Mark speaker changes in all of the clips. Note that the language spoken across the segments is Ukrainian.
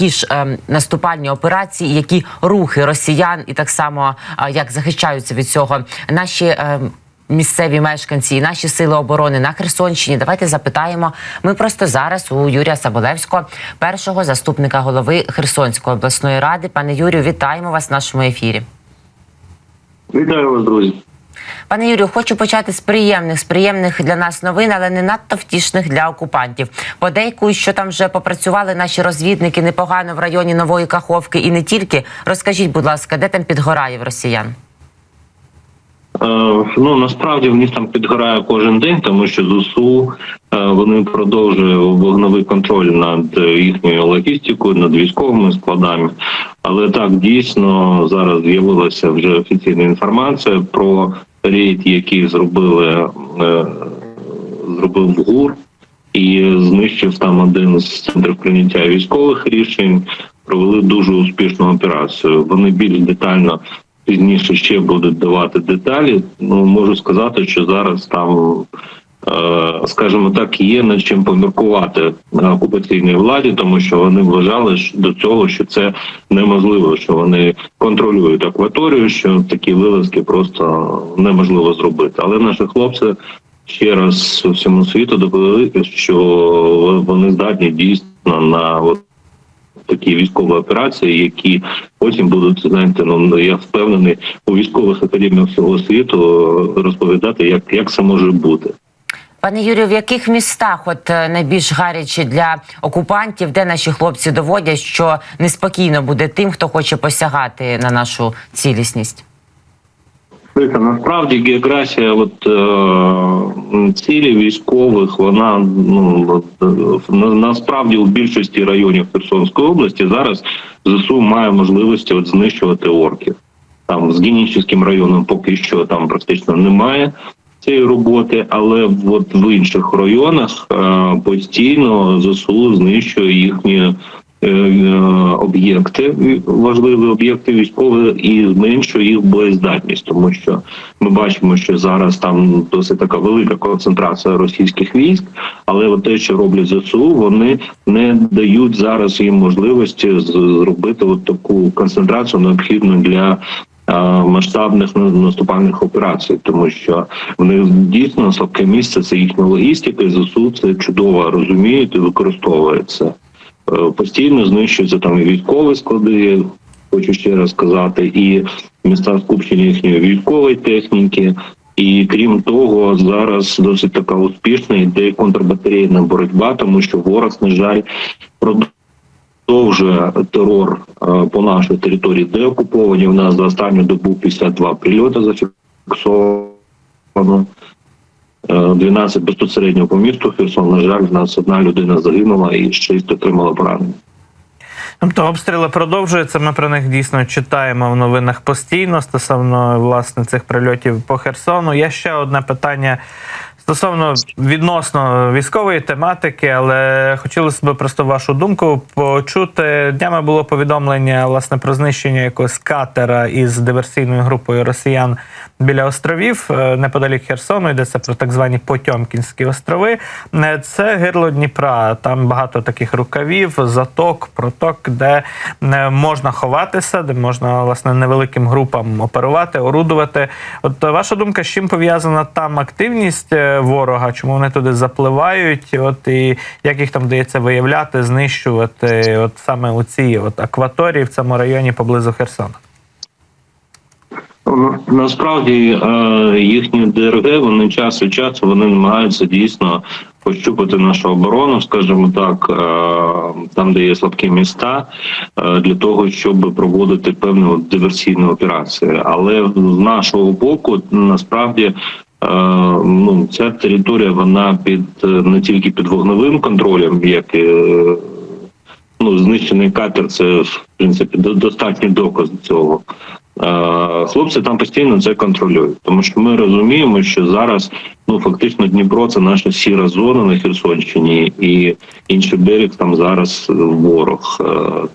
Speaker 1: які ж е, наступальні операції, які рухи росіян, і так само е, як захищаються від цього наші. Е, Місцеві мешканці і наші сили оборони на Херсонщині. Давайте запитаємо. Ми просто зараз у Юрія Саболевського, першого заступника голови Херсонської обласної ради. Пане Юрію, вітаємо вас в нашому ефірі.
Speaker 2: Вітаю вас, друзі.
Speaker 1: Пане Юрію, хочу почати з приємних, з приємних для нас новин, але не надто втішних для окупантів. Подейкують, що там вже попрацювали наші розвідники непогано в районі Нової Каховки і не тільки. Розкажіть, будь ласка, де там підгорає в росіян?
Speaker 2: Е, ну насправді в них там підгорає кожен день, тому що ЗСУ е, вони продовжують вогневий контроль над їхньою логістикою, над військовими складами. Але так дійсно зараз з'явилася вже офіційна інформація про рейд, який зробили е, зробив ГУР і знищив там один з центрів прийняття військових рішень. Провели дуже успішну операцію. Вони більш детально пізніше ще будуть давати деталі. Ну можу сказати, що зараз там, скажімо так, є над чим поміркувати на окупаційній владі, тому що вони вважали до цього, що це неможливо, що вони контролюють акваторію, що такі вилазки просто неможливо зробити. Але наші хлопці. Ще раз всьому світу довели, що вони здатні дійсно на такі військові операції, які потім будуть знаєте, ну я впевнений у військових академіях всього світу розповідати, як, як це може бути.
Speaker 1: Пане Юрію, в яких містах от е, найбільш гарячі для окупантів, де наші хлопці доводять, що неспокійно буде тим, хто хоче посягати на нашу цілісність?
Speaker 2: Насправді географія от, е, цілі військових, вона ну от, е, насправді у більшості районів Херсонської області зараз ЗСУ має можливості от, знищувати орків. Там з Генічівським районом поки що там практично немає цієї роботи, але от в інших районах е, постійно ЗСУ знищує їхні е, е, об'єкти, важливі об'єкти військові, і зменшує їх боєздатність, тому що ми бачимо, що зараз там досить така велика концентрація російських військ, але от те, що роблять ЗСУ, вони не дають зараз їм можливості зробити от таку концентрацію необхідну для масштабних на- наступальних операцій, тому що в них дійсно слабке місце це їхня логістика, і ЗСУ це чудово розуміють і використовують це. Е, Постійно знищуються там і військові склади, хочу ще раз сказати, і міста скупчення їхньої військової техніки. І крім того, зараз досить така успішна йде контрбатарейна боротьба, тому що ворог, на жаль, продовжує терор е, по нашій території, де окуповані. У нас за останню добу 52 прильоти зафіксовано. Е, 12 безпосередньо по місту Херсон. На жаль, в нас одна людина загинула і 6 отримала поранення.
Speaker 3: Тобто обстріли продовжуються. Ми про них дійсно читаємо в новинах постійно стосовно власне цих прильотів по Херсону. Є ще одне питання стосовно відносно військової тематики, але хотілося б просто вашу думку почути. Днями було повідомлення власне про знищення якогось катера із диверсійною групою росіян біля островів е, неподалік Херсону. Йдеться про так звані Потьомкінські острови. Е, Це гирло Дніпра. Там багато таких рукавів, заток, проток, де е, можна ховатися, де можна власне невеликим групам оперувати, орудувати. От ваша думка, з чим пов'язана там активність ворога? Чому вони туди запливають? От і як їх там вдається виявляти, знищувати? От саме у цій от акваторії в цьому районі поблизу Херсона?
Speaker 2: Ну, Насправді е, їхні ДРГ вони час від часу вони намагаються дійсно пощупати нашу оборону, скажімо так, е, там, де є слабкі міста, е, для того, щоб проводити певну диверсійну операцію. Але з нашого боку, насправді. Е, Ну, ця територія вона під е, не тільки під вогневим контролем, як е, ну знищений катер, це в принципі до- достатній доказ цього. Хлопці там постійно це контролюють, тому що ми розуміємо, що зараз ну фактично Дніпро це наша сіра зона на Херсонщині, і інший берег там зараз ворог.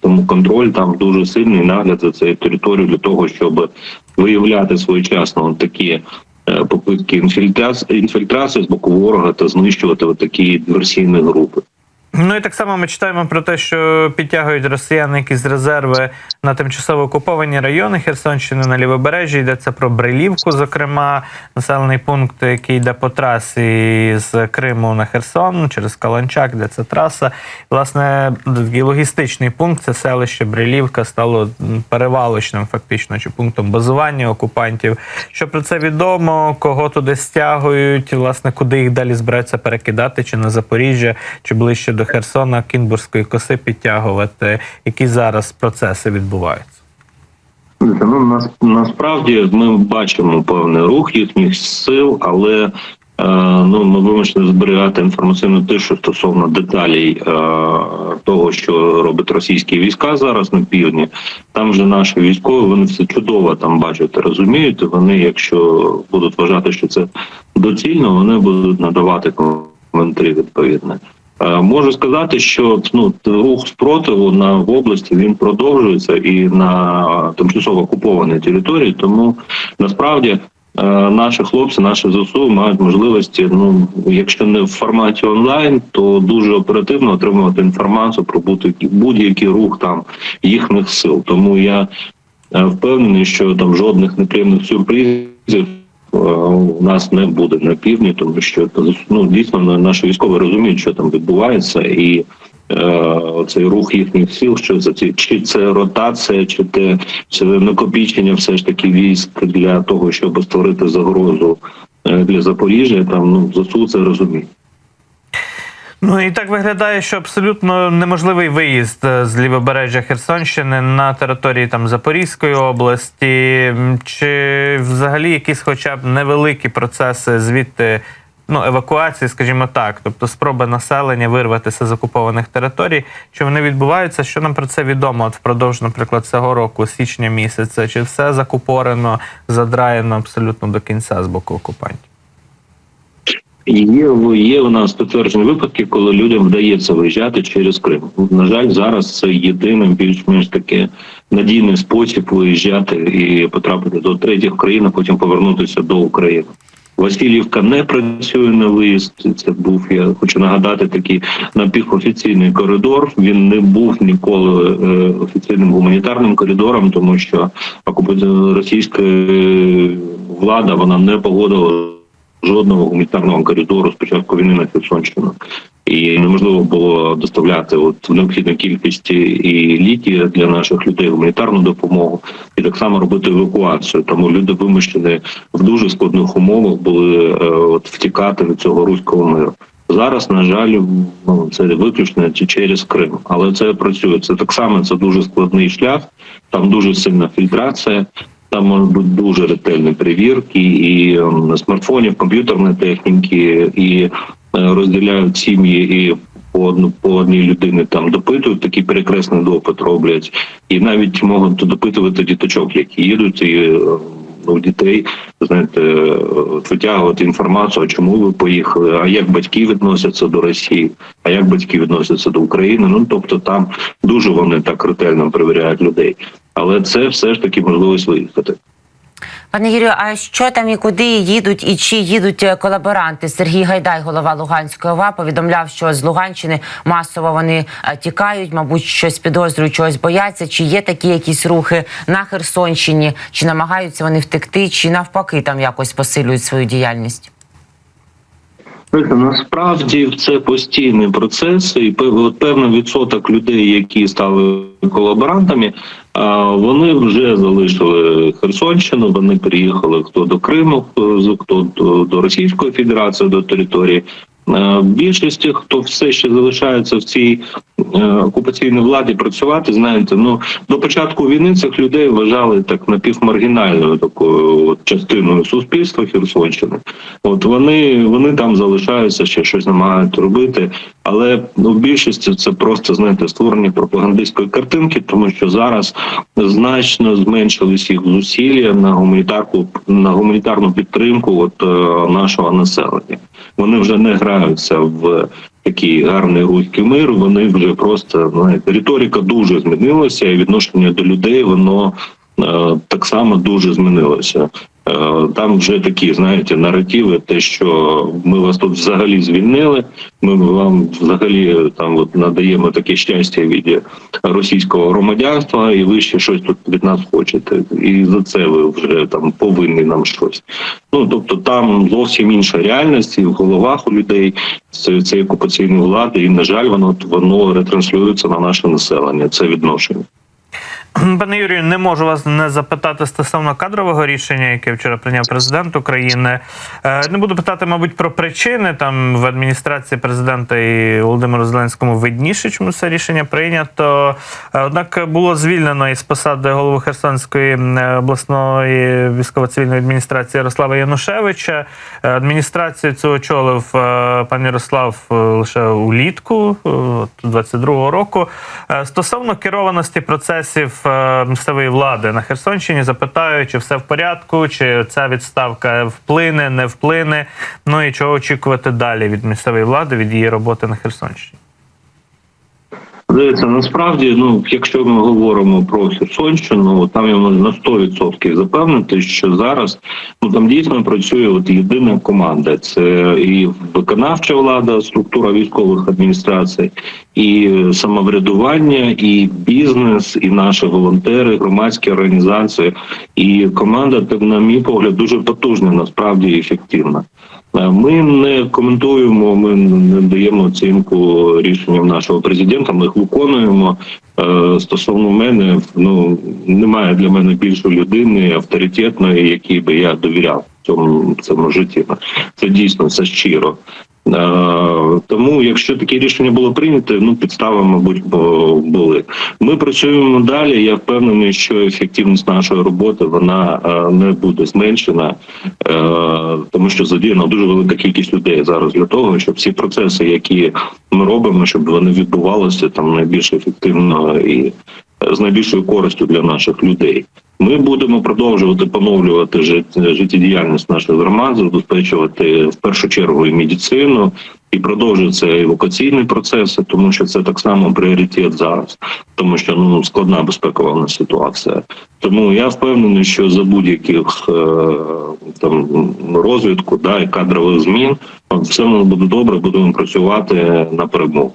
Speaker 2: Тому контроль там дуже сильний нагляд за цією територією для того, щоб виявляти своєчасно такі попитки інфільтрації, з боку ворога та знищувати такі диверсійні групи.
Speaker 3: Ну і так само ми читаємо про те, що підтягують росіяни якісь резерви на тимчасово окуповані райони Херсонщини на лівобережжі. Йдеться про Брилівку, зокрема, населений пункт, який йде по трасі з Криму на Херсон через Каланчак, де це траса. Власне, такий логістичний пункт це селище Брилівка стало перевалочним, фактично, чи пунктом базування окупантів. Що про це відомо, кого туди стягують, власне, куди їх далі збираються перекидати, чи на Запоріжжя, чи ближче до Херсона, Кінбурзької коси підтягувати. Які зараз процеси відбуваються?
Speaker 2: Ну, нас, насправді ми бачимо певний рух їхніх сил, але е, ну, ми вимушені зберігати інформаційну тишу стосовно деталей е, того, що робить російські війська зараз на півдні. Там вже наші військові вони все чудово там бачать, розуміють. Вони, якщо будуть вважати, що це доцільно, вони будуть надавати коментарі відповідно. Е, Можу сказати, що ну рух спротиву на в області він продовжується і на тимчасово окупованій території. Тому насправді е, наші хлопці, наші ЗСУ мають можливості, ну якщо не в форматі онлайн, то дуже оперативно отримувати інформацію про будь-який рух там їхніх сил. Тому я е, впевнений, що там жодних неприємних сюрпризів у нас не буде на півдні, тому що ну дійсно наші військові розуміють, що там відбувається, і е, цей рух їхніх сил, що за ці- чи це ротація, чи те це накопічення, все ж таки військ для того, щоб створити загрозу е, для Запоріжжя. Там ну ЗСУ це розуміє.
Speaker 3: Ну і так виглядає, що абсолютно неможливий виїзд е, з лівобережжя Херсонщини на території там Запорізької області. Чи взагалі якісь, хоча б невеликі процеси звідти ну, евакуації, скажімо так, тобто спроби населення вирватися з окупованих територій, чи вони відбуваються? Що нам про це відомо? От впродовж, наприклад, цього року, січня місяця, чи все закупорено, задраєно абсолютно до кінця з боку окупантів?
Speaker 2: Є є у нас підтверджені випадки, коли людям вдається виїжджати через Крим. На жаль, зараз це єдиний більш-менш таки надійний спосіб виїжджати і потрапити до третіх країн, а потім повернутися до України. Васильівка не працює на виїзд. Це був я хочу нагадати такий напівофіційний коридор. Він не був ніколи е, офіційним гуманітарним коридором, тому що російська е, влада вона не погодила жодного гуманітарного коридору з початку війни на Херсонщину. І неможливо було доставляти от в необхідній кількості і ліки для наших людей, гуманітарну допомогу, і так само робити евакуацію. Тому люди вимушені в дуже складних умовах були е, от втікати від цього руського миру. Зараз, на жаль, ну це виключно через Крим, але це працює. Це так само це дуже складний шлях. Там дуже сильна фільтрація. Там можуть бути дуже ретельні перевірки і ем, смартфонів, комп'ютерної техніки, і е, розділяють сім'ї і по одну по одній людині там допитують такий перекресний допит роблять, і навіть можуть допитувати діточок, які їдуть і е, у дітей знаєте, витягувати інформацію, а чому ви поїхали, а як батьки відносяться до Росії, а як батьки відносяться до України. Ну тобто там дуже вони так ретельно перевіряють людей, але це все ж таки можливість виїхати.
Speaker 1: Пане Юрію, а що там і куди їдуть, і чи їдуть е, колаборанти? Сергій Гайдай, голова Луганської ОВА, повідомляв, що з Луганщини масово вони е, тікають, мабуть, щось підозрюють, чогось бояться. Чи є такі якісь рухи на Херсонщині, чи намагаються вони втекти, чи навпаки там якось посилюють свою діяльність?
Speaker 2: Насправді це постійний процес, і певний відсоток людей, які стали колаборантами, вони вже залишили Херсонщину. Вони приїхали хто до Криму, хто до, Російської Федерації, до території. Більшості, хто все ще залишається в цій окупаційній владі працювати, знаєте, ну до початку війни цих людей вважали так напівмаргінальною такою от, частиною суспільства Херсонщини. От вони, вони там залишаються, ще щось намагають робити, але ну, в більшості це просто знаєте створення пропагандистської картинки, тому що зараз значно зменшились їх зусилля на гуманітарку на гуманітарну підтримку от е, нашого населення. Вони вже не граються в такий гарний руський мир. Вони вже просто знаєте, риторика дуже змінилася, і відношення до людей воно так само дуже змінилося. Е, Там вже такі, знаєте, наративи, те, що ми вас тут взагалі звільнили. Ми вам взагалі там от надаємо таке щастя в віді російського громадянства, і ви ще щось тут від нас хочете. І за це ви вже там повинні нам щось. Ну тобто там зовсім інша реальність і в головах у людей цієї окупаційної влади, і на жаль, воно воно ретранслюється на наше населення. Це відношення.
Speaker 3: Пане Юрію, не можу вас не запитати стосовно кадрового рішення, яке вчора прийняв президент України. Е, Не буду питати, мабуть, про причини там в адміністрації президента і Володимиру Зеленському видніше, чому це рішення прийнято. Е, Однак було звільнено із посади голови Херсонської е, обласної військово-цивільної адміністрації Ярослава Янушевича. Адміністрацію цю очолив пан Ярослав лише улітку е, от 22-го року. Стосовно керованості процесів місцевої влади на Херсонщині, запитаю, чи все в порядку, чи ця відставка вплине, не вплине. Ну і чого очікувати далі від місцевої влади, від її роботи на Херсонщині.
Speaker 2: Дивіться, насправді, ну якщо ми говоримо про Херсонщину, там я можу на 100% запевнити, що зараз ну там дійсно працює от єдина команда. Це і виконавча влада, структура військових адміністрацій, і самоврядування, і бізнес, і наші волонтери, громадські організації. І команда, так, на мій погляд, дуже потужна, насправді ефективна. Е, Ми не коментуємо, ми не даємо оцінку рішенням нашого президента. Ми їх виконуємо. Е, Стосовно мене, ну немає для мене більшої людини авторитетної, якій би я довіряв цьому цьому житті. Це дійсно все щиро. Е, Тому, якщо таке рішення було прийнято, ну підстави, мабуть, були. Ми працюємо далі. Я впевнений, що ефективність нашої роботи вона е, не буде зменшена, е, тому що задіяна дуже велика кількість людей зараз для того, щоб всі процеси, які ми робимо, щоб вони відбувалися там найбільш ефективно і з найбільшою користю для наших людей. Ми будемо продовжувати поновлювати жит- життєдіяльність наших громад, забезпечувати в першу чергу і медицину, і продовжуються евакуаційні процеси, тому що це так само пріоритет зараз, тому що ну складна безпекова ситуація. Тому я впевнений, що за будь-яких е, там розвитку да і кадрових змін все буде добре. Будемо працювати на перемогу.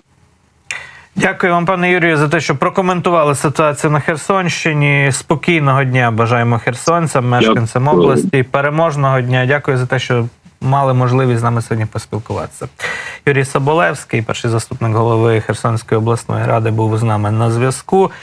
Speaker 3: Дякую вам, пане Юрію, за те, що прокоментували ситуацію на Херсонщині. Спокійного дня бажаємо херсонцям, мешканцям
Speaker 2: Дякую.
Speaker 3: області. Переможного дня. Дякую за те, що мали можливість з нами сьогодні поспілкуватися. Юрій Соболевський, перший заступник голови Херсонської обласної ради, був з нами на зв'язку.